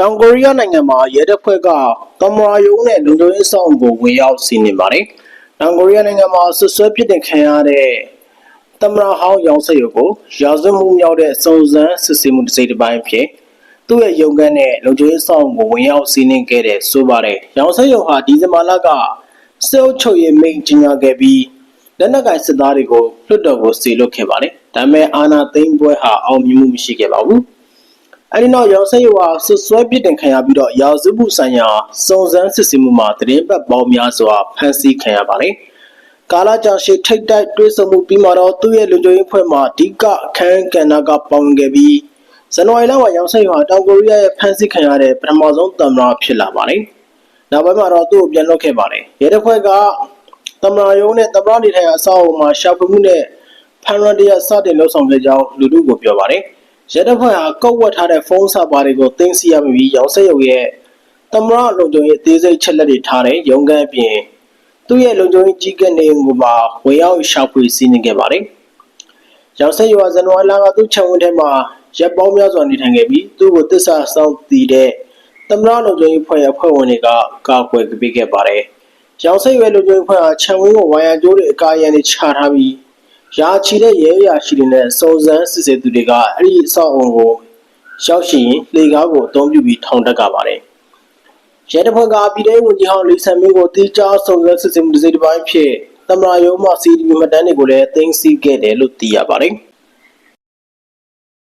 တောင်ကိုရီးယားနိုင်ငံမှာရဲတပ်ဖွဲ့ကကမရာယုံနဲ့လူမျိုးရေးဆောင်ကိုဝင်ရောက်စီးနင်းပါတယ်။တောင်ကိုရီးယားနိုင်ငံမှာဆွဆွဲပစ်တင်ခံရတဲ့တမရာဟောင်းရောင်စက်ရုပ်ကိုရာဇဝတ်မှုမြောက်တဲ့စုံစမ်းစစ်ဆေးမှုတစ်စိတ်တစ်ပိုင်းဖြစ်သူ့ရဲ့ရုံကန်းနဲ့လူမျိုးရေးဆောင်ကိုဝင်ရောက်စီးနင်းခဲ့တဲ့ဆိုပါတယ်။ရောင်စက်ရုပ်ဟာဒီဇင်ဘာလကစစ်အုပ်ချုပ်ရေးမိန့်ကြီးညာခဲ့ပြီးလက်နက်ကင်စစ်သားတွေကိုလွှတ်တော်ကိုစီလွတ်ခဲ့ပါတယ်။ဒါပေမဲ့အာဏာသိမ်းပွဲဟာအောင်မြင်မှုမရှိခဲ့ပါဘူး။ အဲဒီနောက်ရောင်ဆက်ရွာဆွဆွဲပစ်တင်ခံရပြီးတော့ရာဇဝမှုဆိုင်ရာစုံစမ်းစစ်ဆေးမှုမှာတရင်ပတ်ပေါင်းများစွာဖမ်းဆီးခံရပါတယ်။ကာလာကြာရှည်ထိတ်တိုက်တွဲဆုံမှုပြီးမှတော့သူ့ရဲ့လူကြိုရေးဖွဲ့မှာအဓိကအခန်းကဏ္ဍကပေါဝင်ခဲ့ပြီးဇန်နဝါရီလမှာရောင်ဆက်ရွာတောင်ကိုရီးယားရဲ့ဖမ်းဆီးခံရတဲ့ပထမဆုံးတမန်ဖြစ်လာပါတယ်။နောက်ပိုင်းမှာတော့သူ့ကိုပြန်လွှတ်ခဲ့ပါတယ်။ရဲတပ်ဖွဲ့ကတမန်ရုံးနဲ့တမန်နေထိုင်ရာအဆောက်အအုံမှာရှာဖွေမှုနဲ့ဖန်ရန်တရစတင်လှုပ်ဆောင်ခဲ့ကြောင်းလူထုကိုပြောပါတယ်။ ရဲတပ်ဖွဲ့ဟာကောက်ဝတ်ထားတဲ့ဖုန်းဆာပါတွေကိုတင်စီရပြီးရောင်စက်ရုပ်ရဲ့တမရလုံခြုံရေးအသေးစိတ်ချက်လက်တွေထားတဲ့ရုံးခန်းအပြင်သူ့ရဲ့လုံခြုံရေးကြီးကနေမှုပါဝင်ရောက်ရှာဖွေစီးနင်းခဲ့ပါတယ်။ရောင်စက်ရုပ်ဟာဇန်နဝါရီလကသူ့ခြံဝန်းထဲမှာရပ်ပေါင်းများစွာနေထိုင်ခဲ့ပြီးသူ့ကိုတစ္ဆာဆောင်တည်တဲ့တမရလုံခြုံရေးဖွဲ့ရဲ့အဖွဲ့ဝင်တွေကကာကွယ်ပေးခဲ့ပါတယ်။ရောင်စက်ရွယ်လုံခြုံရေးဖွဲ့ဟာခြံဝန်းကိုဝိုင်ယာကျိုးတွေအကာအရံတွေချထားပြီး ရာချီတဲ့ရဲရာရှိတွေနဲ့စုံစမ်းစစ်ဆေးသူတွေကအဲ့ဒီအဆောက်အုံကိုရောက်ရှိရင်လေကားကိုအသုံးပြုပြီးထောင်တက်ကပါတယ်။ရဲတပ်ဖွဲ့ကပြည်ထောင်ဝင်ကြီးဟောင်းလီဆန်မင်းကိုတီးခြားစုံစမ်းစစ်ဆေးမှုတစ်စိတ်တစ်ပိုင်းဖြစ်တမရာယုံမှစီဒီမှတ်တမ်းတွေကိုလည်းတင်စီခဲ့တယ်လို့သိရပါတယ်။